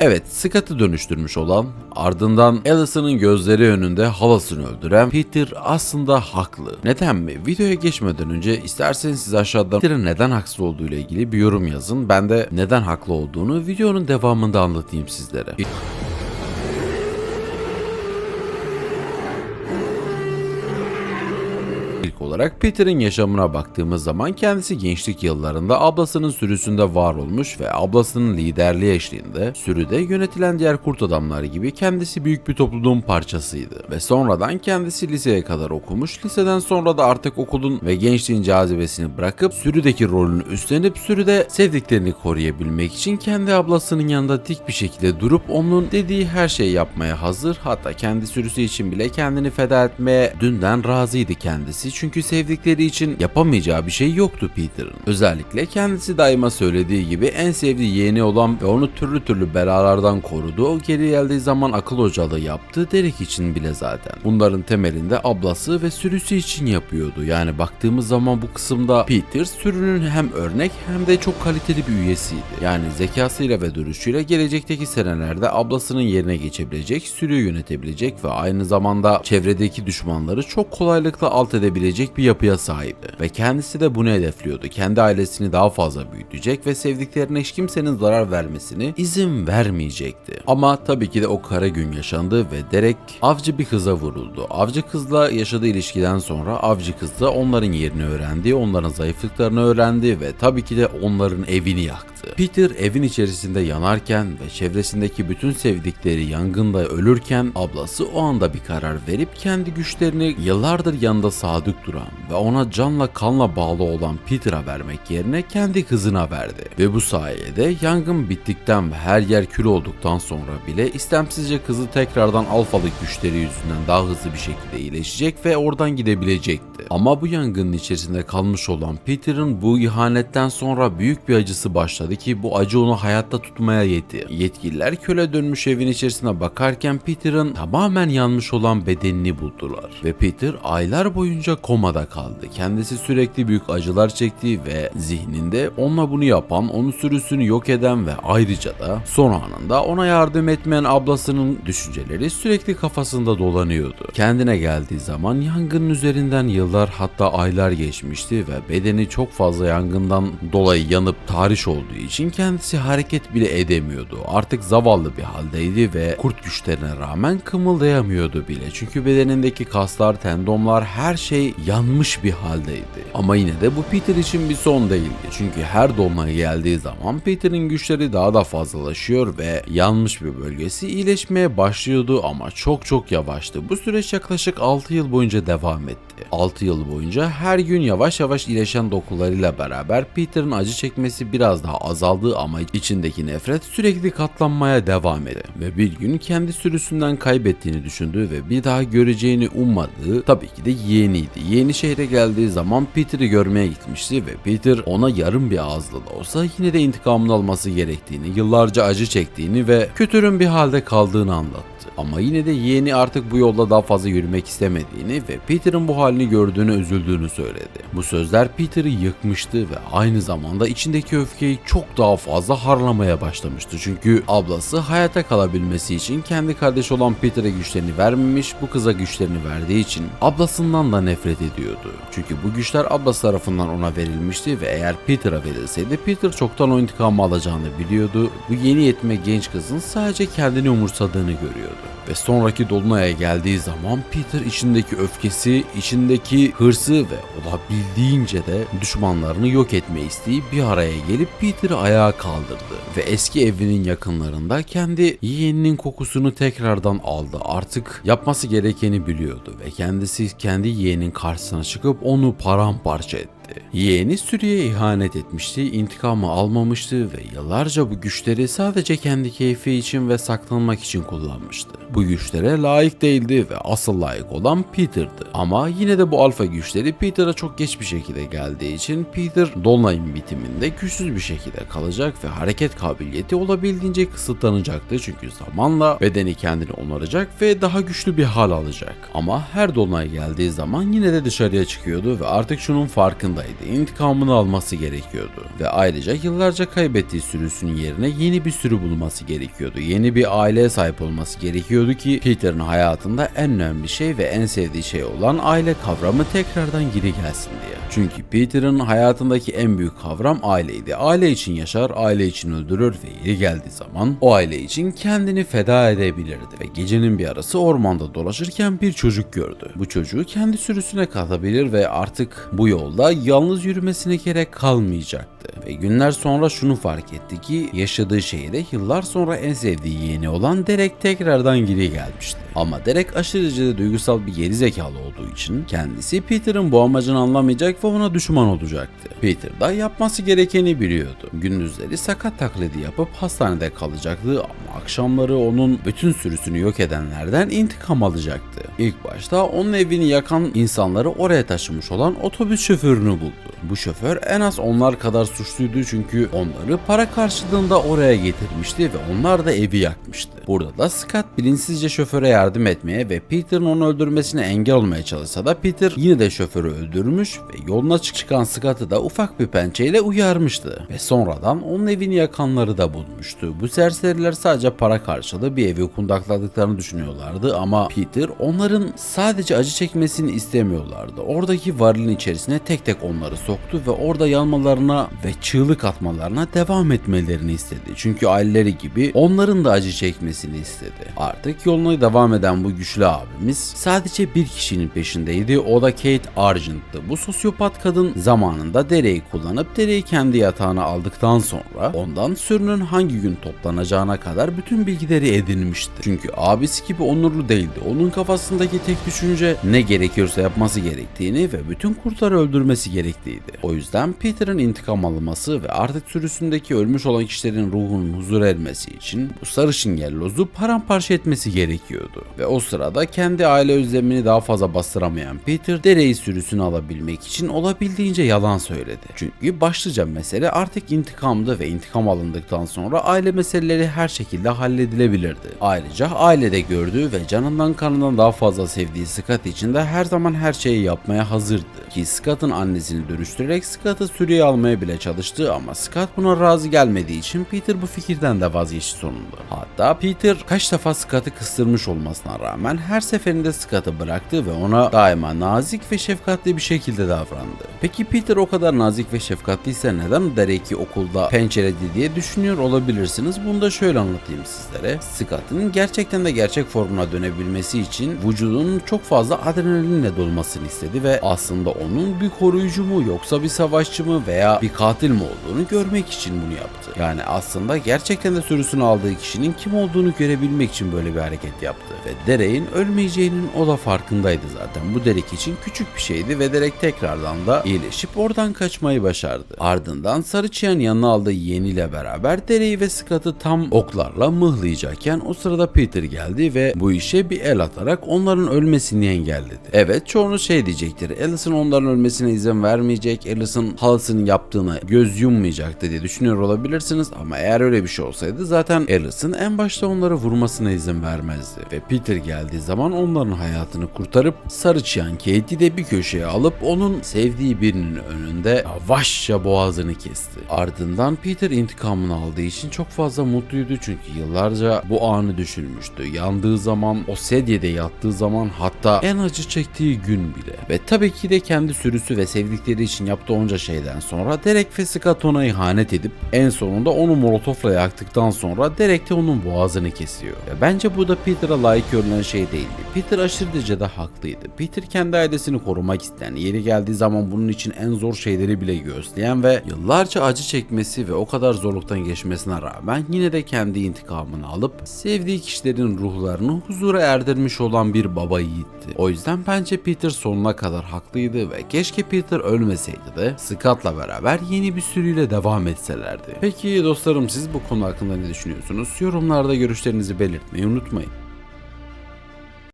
Evet, Scott'ı dönüştürmüş olan, ardından Allison'ın gözleri önünde halasını öldüren Peter aslında haklı. Neden mi? Videoya geçmeden önce isterseniz siz aşağıda Peter'ın neden haksız olduğu ile ilgili bir yorum yazın. Ben de neden haklı olduğunu videonun devamında anlatayım sizlere. Olarak Peter'in yaşamına baktığımız zaman kendisi gençlik yıllarında ablasının sürüsünde var olmuş ve ablasının liderliği eşliğinde sürüde yönetilen diğer kurt adamlar gibi kendisi büyük bir topluluğun parçasıydı. Ve sonradan kendisi liseye kadar okumuş, liseden sonra da artık okulun ve gençliğin cazibesini bırakıp sürüdeki rolünü üstlenip sürüde sevdiklerini koruyabilmek için kendi ablasının yanında dik bir şekilde durup onun dediği her şeyi yapmaya hazır hatta kendi sürüsü için bile kendini feda etmeye dünden razıydı kendisi çünkü sevdikleri için yapamayacağı bir şey yoktu Peter'ın. Özellikle kendisi daima söylediği gibi en sevdiği yeğeni olan ve onu türlü türlü belalardan korudu. Geri geldiği zaman akıl hocalığı yaptı Derek için bile zaten. Bunların temelinde ablası ve sürüsü için yapıyordu. Yani baktığımız zaman bu kısımda Peter sürünün hem örnek hem de çok kaliteli bir üyesiydi. Yani zekasıyla ve duruşuyla gelecekteki senelerde ablasının yerine geçebilecek, sürüyü yönetebilecek ve aynı zamanda çevredeki düşmanları çok kolaylıkla alt edebilecek bir yapıya sahipti. Ve kendisi de bunu hedefliyordu. Kendi ailesini daha fazla büyütecek ve sevdiklerine hiç kimsenin zarar vermesini izin vermeyecekti. Ama tabii ki de o kara gün yaşandı ve Derek avcı bir kıza vuruldu. Avcı kızla yaşadığı ilişkiden sonra avcı kız da onların yerini öğrendi, onların zayıflıklarını öğrendi ve tabii ki de onların evini yaktı. Peter evin içerisinde yanarken ve çevresindeki bütün sevdikleri yangında ölürken ablası o anda bir karar verip kendi güçlerini yıllardır yanında sadık duran ve ona canla kanla bağlı olan Peter'a vermek yerine kendi kızına verdi. Ve bu sayede yangın bittikten ve her yer kül olduktan sonra bile istemsizce kızı tekrardan alfalık güçleri yüzünden daha hızlı bir şekilde iyileşecek ve oradan gidebilecekti. Ama bu yangının içerisinde kalmış olan Peter'ın bu ihanetten sonra büyük bir acısı başladı ki bu acı onu hayatta tutmaya yetti. Yetkililer köle dönmüş evin içerisine bakarken Peter'ın tamamen yanmış olan bedenini buldular. Ve Peter aylar boyunca komada kaldı. Kendisi sürekli büyük acılar çekti ve zihninde onunla bunu yapan, onun sürüsünü yok eden ve ayrıca da son anında ona yardım etmeyen ablasının düşünceleri sürekli kafasında dolanıyordu. Kendine geldiği zaman yangının üzerinden yıllar hatta aylar geçmişti ve bedeni çok fazla yangından dolayı yanıp tahriş olduğu için kendisi hareket bile edemiyordu. Artık zavallı bir haldeydi ve kurt güçlerine rağmen kımıldayamıyordu bile. Çünkü bedenindeki kaslar, tendonlar her şey yanmış bir haldeydi. Ama yine de bu Peter için bir son değildi. Çünkü her dolunay geldiği zaman Peter'in güçleri daha da fazlalaşıyor ve yanmış bir bölgesi iyileşmeye başlıyordu ama çok çok yavaştı. Bu süreç yaklaşık 6 yıl boyunca devam etti. 6 yıl boyunca her gün yavaş yavaş iyileşen dokularıyla beraber Peter'ın acı çekmesi biraz daha azaldı ama içindeki nefret sürekli katlanmaya devam etti. Ve bir gün kendi sürüsünden kaybettiğini düşündüğü ve bir daha göreceğini ummadığı tabii ki de yeğeniydi. Yeğeni şehre geldiği zaman Peter'ı görmeye gitmişti ve Peter ona yarım bir ağızlı da olsa yine de intikamını alması gerektiğini, yıllarca acı çektiğini ve kötürüm bir halde kaldığını anlattı. Ama yine de yeğeni artık bu yolda daha fazla yürümek istemediğini ve Peter'ın bu halini gördüğünü üzüldüğünü söyledi. Bu sözler Peter'ı yıkmıştı ve aynı zamanda içindeki öfkeyi çok daha fazla harlamaya başlamıştı. Çünkü ablası hayata kalabilmesi için kendi kardeşi olan Peter'e güçlerini vermemiş, bu kıza güçlerini verdiği için ablasından da nefret ediyordu. Çünkü bu güçler ablası tarafından ona verilmişti ve eğer Peter'a verilseydi Peter çoktan o intikamı alacağını biliyordu. Bu yeni yetme genç kızın sadece kendini umursadığını görüyordu. Ve sonraki Dolunay'a geldiği zaman Peter içindeki öfkesi, içindeki hırsı ve olabildiğince de düşmanlarını yok etme isteği bir araya gelip Peter'ı ayağa kaldırdı. Ve eski evinin yakınlarında kendi yeğeninin kokusunu tekrardan aldı. Artık yapması gerekeni biliyordu ve kendisi kendi yeğenin karşısına çıkıp onu paramparça etti etti. Yeğeni Suriye ihanet etmişti, intikamı almamıştı ve yıllarca bu güçleri sadece kendi keyfi için ve saklanmak için kullanmıştı. Bu güçlere layık değildi ve asıl layık olan Peter'dı. Ama yine de bu alfa güçleri Peter'a çok geç bir şekilde geldiği için Peter Dolunay'ın bitiminde güçsüz bir şekilde kalacak ve hareket kabiliyeti olabildiğince kısıtlanacaktı çünkü zamanla bedeni kendini onaracak ve daha güçlü bir hal alacak. Ama her Dolunay geldiği zaman yine de dışarıya çıkıyordu ve artık şunun farkında farkındaydı. İntikamını alması gerekiyordu. Ve ayrıca yıllarca kaybettiği sürüsünün yerine yeni bir sürü bulması gerekiyordu. Yeni bir aileye sahip olması gerekiyordu ki Peter'ın hayatında en önemli şey ve en sevdiği şey olan aile kavramı tekrardan geri gelsin diye. Çünkü Peter'ın hayatındaki en büyük kavram aileydi. Aile için yaşar, aile için öldürür ve yeri geldiği zaman o aile için kendini feda edebilirdi. Ve gecenin bir arası ormanda dolaşırken bir çocuk gördü. Bu çocuğu kendi sürüsüne katabilir ve artık bu yolda yalnız yürümesine gerek kalmayacaktı. Ve günler sonra şunu fark etti ki yaşadığı şehirde yıllar sonra en sevdiği yeğeni olan Derek tekrardan geri gelmişti. Ama Derek aşırı derecede duygusal bir gerizekalı olduğu için kendisi Peter'ın bu amacını anlamayacak ve ona düşman olacaktı. Peter da yapması gerekeni biliyordu. Gündüzleri sakat taklidi yapıp hastanede kalacaktı ama akşamları onun bütün sürüsünü yok edenlerden intikam alacaktı. İlk başta onun evini yakan insanları oraya taşımış olan otobüs şoförünü buldu. Bu şoför en az onlar kadar suçluydu çünkü onları para karşılığında oraya getirmişti ve onlar da evi yakmıştı. Burada da Scott bilinçsizce şoföre yardım etmeye ve Peter'ın onu öldürmesine engel olmaya çalışsa da Peter yine de şoförü öldürmüş ve yoluna çık- çıkan Scott'ı da ufak bir pençeyle uyarmıştı. Ve sonradan onun evini yakanları da bulmuştu. Bu serseriler sadece para karşılığı bir evi kundakladıklarını düşünüyorlardı ama Peter onların sadece acı çekmesini istemiyorlardı. Oradaki varilin içerisine tek tek onları soktu ve orada yanmalarına ve çığlık atmalarına devam etmelerini istedi. Çünkü aileleri gibi onların da acı çekmesini istedi. Artık yoluna devam eden bu güçlü abimiz sadece bir kişinin peşindeydi. O da Kate Argent'tı. Bu sosyopat kadın zamanında dereyi kullanıp dereyi kendi yatağına aldıktan sonra ondan sürünün hangi gün toplanacağına kadar bütün bilgileri edinmişti. Çünkü abisi gibi onurlu değildi. Onun kafasındaki tek düşünce ne gerekiyorsa yapması gerektiğini ve bütün kurtları öldürmesi gerektiğiydi. O yüzden Peter'ın intikam alması ve artık sürüsündeki ölmüş olan kişilerin ruhunun huzur ermesi için bu sarışın yellozu paramparça etmesi gerekiyordu. Ve o sırada kendi aile özlemini daha fazla bastıramayan Peter dereyi sürüsünü alabilmek için olabildiğince yalan söyledi. Çünkü başlıca mesele artık intikamdı ve intikam alındıktan sonra aile meseleleri her şekilde halledilebilirdi. Ayrıca ailede gördüğü ve canından kanından daha fazla sevdiği Scott için de her zaman her şeyi yapmaya hazırdı. Ki Scott'ın annesini dönüştürerek Scott'ı sürüye almaya bile çalıştı ama Scott buna razı gelmediği için Peter bu fikirden de vazgeçti sonunda. Hatta Peter kaç defa Scott'ı kıstırmış olmasına rağmen her seferinde Scott'ı bıraktı ve ona daima nazik ve şefkatli bir şekilde davrandı. Peki Peter o kadar nazik ve şefkatliyse neden Derek'i okulda pençeledi diye düşünüyor olabilirsiniz. Bunu da şöyle anlatayım sizlere. Scott'ın gerçekten de gerçek formuna dönebilmesi için vücudunun çok fazla adrenalinle dolmasını istedi ve aslında onun bir koruyucu mu yoksa bir savaşçı mı veya bir katil mi olduğunu görmek için bunu yaptı. Yani aslında gerçekten de sürüsünü aldığı kişinin kim olduğunu görebilmek için böyle bir hareket yaptı. Ve Derek'in ölmeyeceğinin o da farkındaydı zaten. Bu Derek için küçük bir şeydi ve Derek tekrardan da iyileşip oradan kaçmayı başardı. Ardından Sarı Çıyan yanına aldığı yeğeniyle beraber Derek'i ve Scott'ı tam oklarla mıhlayacakken o sırada Peter geldi ve bu işe bir el atarak onların ölmesini engelledi. Evet çoğunuz şey diyecektir. Alice'ın onların ölmesine izin vermeyecek, Alice'ın halasının yaptığını göz yummayacaktı diye düşünüyor olabilirsiniz ama eğer öyle bir şey olsaydı zaten Alice'ın en başta onları vurmasına izin vermezdi. Ve Peter geldiği zaman onların hayatını kurtarıp sarı çıyan Kate'i de bir köşeye alıp onun sevdiği birinin önünde yavaşça boğazını kesti. Ardından Peter intikamını aldığı için çok fazla mutluydu çünkü yıllarca bu anı düşünmüştü. Yandığı zaman, o sedyede yattığı zaman hatta en acı çektiği gün bile. Ve tabii ki de kendi sürüsü ve sevdikleri için yaptığı onca şeyden sonra Derek ve Scott ihanet edip en sonunda onu molotofla yaktıktan sonra Derek de onun boğazını kesiyor. Ve bence bu da Peter'a layık görülen şey değildi. Peter aşırı derecede haklıydı. Peter kendi ailesini korumak isteyen, yeri geldiği zaman bunun için en zor şeyleri bile göğüsleyen ve yıllarca acı çekmesi ve o kadar zorluktan geçmesine rağmen yine de kendi intikamını alıp sevdiği kişilerin ruhlarını huzura erdirmiş olan bir baba yiğitti. O yüzden bence Peter sonuna kadar haklıydı ve keşke Peter ölmeseydi de Scott'la beraber yeni bir sürüyle devam etselerdi. Peki dostlarım siz bu konu hakkında ne düşünüyorsunuz? Yorumlarda görüşlerinizi belirtmeyi unutmayın.